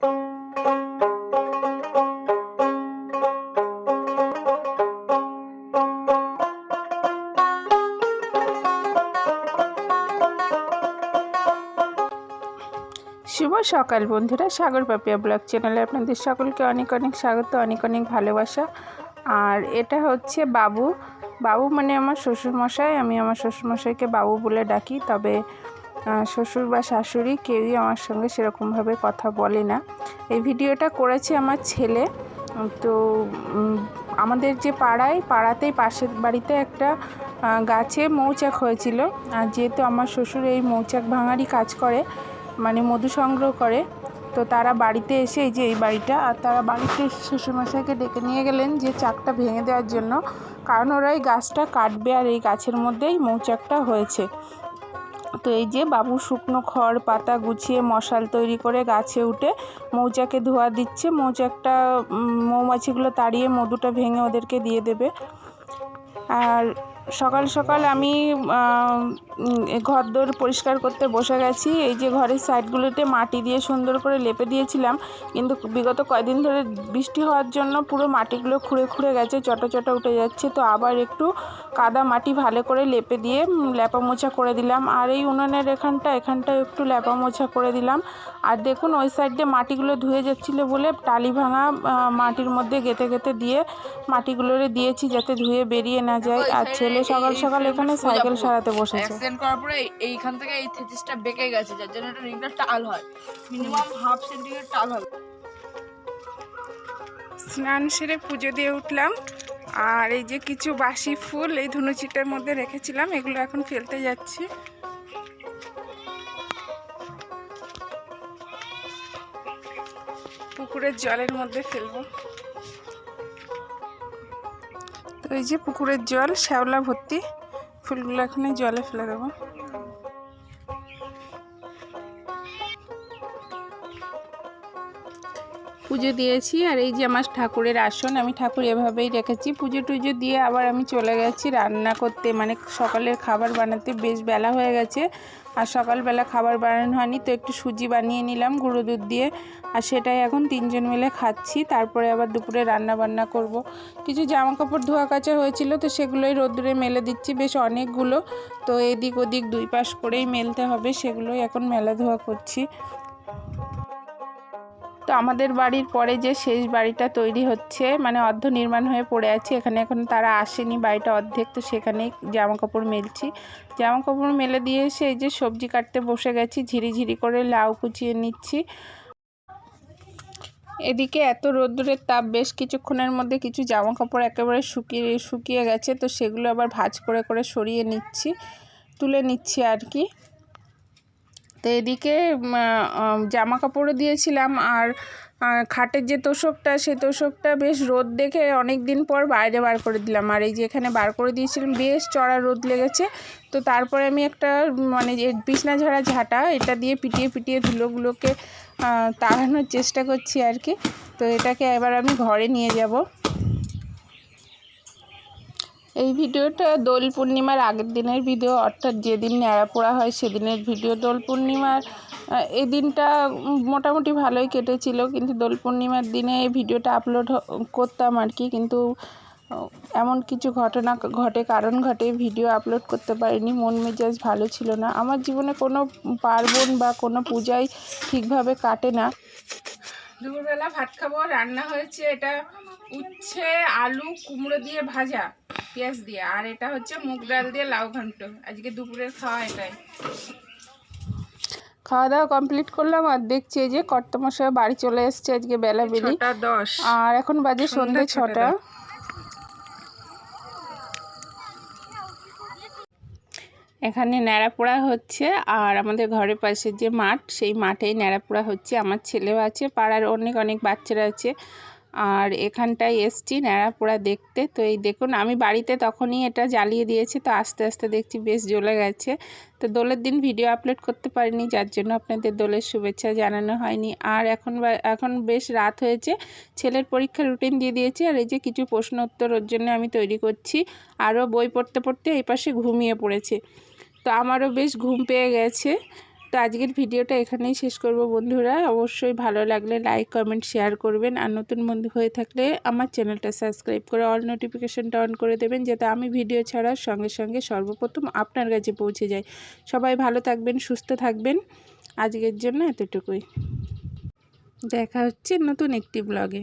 শুভ সকাল বন্ধুরা, সাগর পাপিয়া ব্লগ চ্যানেলে আপনাদের সকলকে অনেক অনেক স্বাগত, অনেক অনেক ভালোবাসা। আর এটা হচ্ছে বাবু। বাবু মানে আমার শ্বশুরমশাই, আমি আমার শ্বশুরমশাইকে বাবু বলে ডাকি, তবে শ্বশুর বা শাশুড়ি কেউই আমার সঙ্গে সেরকমভাবে কথা বলে না। এই ভিডিওটা করেছে আমার ছেলে। তো আমাদের যে পাড়ায়, পাড়াতেই পাশের বাড়িতে একটা গাছে মৌচাক হয়েছিল। আর যেহেতু আমার শ্বশুর এই মৌচাক ভাঙারই কাজ করে মানে মধু সংগ্রহ করে, তো তারা বাড়িতে এসে এই যে এই বাড়িটা, আর তারা বাড়িতে এসে শ্বশুরমশাইকে ডেকে নিয়ে গেলেন যে চাকটা ভেঙে দেওয়ার জন্য। কারণ ওরা এই গাছটা কাটবে আর এই গাছের মধ্যেই মৌচাকটা হয়েছে। তো এই যে বাবু শুকনো খড়, পাতা গুছিয়ে মশাল তৈরি করে গাছে উঠে মৌচাকে ধোয়া দিচ্ছে। মৌচাকটা মৌমাছিগুলো তাড়িয়ে মধুটা ভেঙে ওদেরকে দিয়ে দেবে। আর সকাল সকাল আমি ঘর দোর পরিষ্কার করতে বসে গেছি। এই যে ঘরের সাইডগুলোতে মাটি দিয়ে সুন্দর করে লেপে দিয়েছিলাম। কিন্তু বিগত কয়দিন ধরে বৃষ্টি হওয়ার জন্য পুরো মাটিগুলো খুঁড়ে খুঁড়ে গেছে চটো চটো উঠে যাচ্ছে। তো আবার একটু কাদা মাটি ভালো করে লেপে দিয়ে লেপা মোছা করে দিলাম। আর এই উনুনের এখানটা এখানটা একটু লেপা মোছা করে দিলাম। আর দেখুন, ওই সাইড দিয়ে মাটিগুলো ধুয়ে যাচ্ছিল বলে টালি ভাঙা মাটির মধ্যে গেঁথে গেঁথে দিয়ে মাটিগুলোরে দিয়েছি যাতে ধুয়ে বেরিয়ে না যায়। আর ছেলে সকাল সকাল এখানে সাইকেল সারাতে বসেছে। অ্যাক্সিডেন্ট করার পরে এইখান থেকে এই থেসিসটা বেঁকে গেছে যার জন্য এটা রিংটা টাল হয়। মিনিমাম হাফ সেন্টিমিটার টাল হবে। স্নান সেরে পুজো দিয়ে উঠলাম। আর এই যে কিছু বাসি ফুল এই ধুনুচিটার মধ্যে রেখেছিলাম এগুলো এখন ফেলতে যাচ্ছি। পুকুরের জলের মধ্যে ফেলব। তো এই যে পুকুরের জল শ্যাওলা ভর্তি। ফুলগুলো এখন জলে ফেলে দেবো। পুজো দিয়েছি আর এই যে আমার ঠাকুরের আসন, আমি ঠাকুর এভাবেই রেখেছি। পুজো টুজো দিয়ে আবার আমি চলে গেছি রান্না করতে। মানে সকালের খাবার বানাতে বেশ বেলা হয়ে গেছে আর সকালবেলা খাবার বানানো হয়নি, তো একটু সুজি বানিয়ে নিলাম গুঁড়ো দুধ দিয়ে। আর সেটাই এখন তিনজন মিলে খাচ্ছি, তারপরে আবার দুপুরে রান্না বান্না করব। কিছু জামা কাপড় ধোয়া কাচা হয়েছিল, তো সেগুলোই রোদ্দুরে মেলে দিচ্ছি বেশ অনেকগুলো। তো এদিক ওদিক দুই পাশ করেই মেলতে হবে, সেগুলোই এখন মেলা ধোয়া করছি। তো আমাদের বাড়ির পরে যে শেষ বাড়িটা তৈরি হচ্ছে মানে অর্ধ নির্মাণ হয়ে পড়ে আছে, এখানে এখন তারা আসেনি, বাড়িটা অর্ধেক তো সেখানেই জামা কাপড় মেলছি। জামা কাপড় মেলে দিয়ে এসে এই যে সবজি কাটতে বসে গেছি, ঝিরি ঝিরি করে লাউ কুচিয়ে নিচ্ছি। এদিকে এত রোদ্দুরের তাপ, বেশ কিছুক্ষণের মধ্যে কিছু জামা কাপড় একেবারে শুকিয়ে শুকিয়ে গেছে, তো সেগুলো আবার ভাঁজ করে করে সরিয়ে নিচ্ছি, তুলে নিচ্ছি আর কি। তো এদিকে জামা কাপড়ও দিয়েছিলাম আর খাটের যে তোষকটা, সে তোষকটা বেশ রোদ দেখে অনেক দিন পর বাইরে বার করে দিলাম। আর এই যে এখানে বার করে দিয়েছিলাম, বেশ চড়া রোদ লেগেছে। তো তারপরে আমি একটা মানে বিছনা ঝাড়া ঝাঁটা, এটা দিয়ে পিটিয়ে পিটিয়ে ধুলোগুলোকে তাড়ানোর চেষ্টা করছি আর কি। তো এটাকে এবার আমি ঘরে নিয়ে যাব। এই ভিডিওটা দোল পূর্ণিমার আগের দিনের ভিডিও, অর্থাৎ যেদিন ন্যাড়া পোড়া হয় সেদিনের ভিডিও দোল পূর্ণিমার। এই দিনটা মোটামুটি ভালোই কেটেছিল, কিন্তু দোল পূর্ণিমার দিনে এই ভিডিওটা আপলোড করতাম আর কি, কিন্তু এমন কিছু ঘটনা, ঘটে, কারণ ঘটে ভিডিও আপলোড করতে পারিনি, মন মেজাজ ভালো ছিল না। আমার জীবনে কোনো পার্বণ বা কোনো পূজাই ঠিকভাবে কাটে না। দুপুরবেলা ভাত খাব, রান্না হয়েছে এটা উচ্ছে, আলু, কুমড়ো দিয়ে ভাজা। পেঁয়াজ দিয়ে আর এটা হচ্ছে মুগ ডাল দিয়ে লাউ ঘন্ট। আজকে দুপুরের খাওয়া এটাই। খাওয়া দাওয়া কমপ্লিট করলাম আর দেখছি এই যে কর্তমশাই বাড়ি চলে এসছে আজকে বেলা বেলি। দশ। আর এখন বাজে সন্ধ্যে ছটা এখানে ন্যাড়াপোড়া হচ্ছে আর আমাদের ঘরের পাশে যে মাঠ সেই মাঠেই ন্যাড়াপোড়া হচ্ছে। আমার ছেলেও আছে পাড়ার অনেক অনেক বাচ্চারা আছে। আর এখানটায় এসছি ন্যাড়াপোড়া দেখতে। তো এই দেখুন, আমি বাড়িতে তখনই এটা জ্বালিয়ে দিয়েছি, তো আস্তে আস্তে দেখছি বেশ জ্বলে গেছে। তো দোলের দিন ভিডিও আপলোড করতে পারিনি, যার জন্য আপনাদের দোলের শুভেচ্ছা জানানো হয়নি। আর এখন এখন বেশ রাত হয়েছে, ছেলের পরীক্ষার রুটিন দিয়ে দিয়েছি, আর এই যে কিছু প্রশ্ন উত্তর ওর জন্য আমি তৈরি করছি। আরও বই পড়তে পড়তে এই পাশে ঘুমিয়ে পড়েছে। তো আমারও বেশ ঘুম পেয়ে গেছে। তো আজকের ভিডিওটা এখানেই শেষ করব বন্ধুরা। অবশ্যই ভালো লাগলে লাইক কমেন্ট শেয়ার করবেন। আর নতুন বন্ধু হয়ে থাকলে আমার চ্যানেলটা সাবস্ক্রাইব করে অল নোটিফিকেশনটা অন করে দেবেন, যাতে আমি ভিডিও ছাড়ার সঙ্গে সঙ্গে সর্বপ্রথম আপনার কাছে পৌঁছে যাই। সবাই ভালো থাকবেন, সুস্থ থাকবেন। আজকের জন্য এতটুকুই। দেখা হচ্ছে নতুন একটি ব্লগে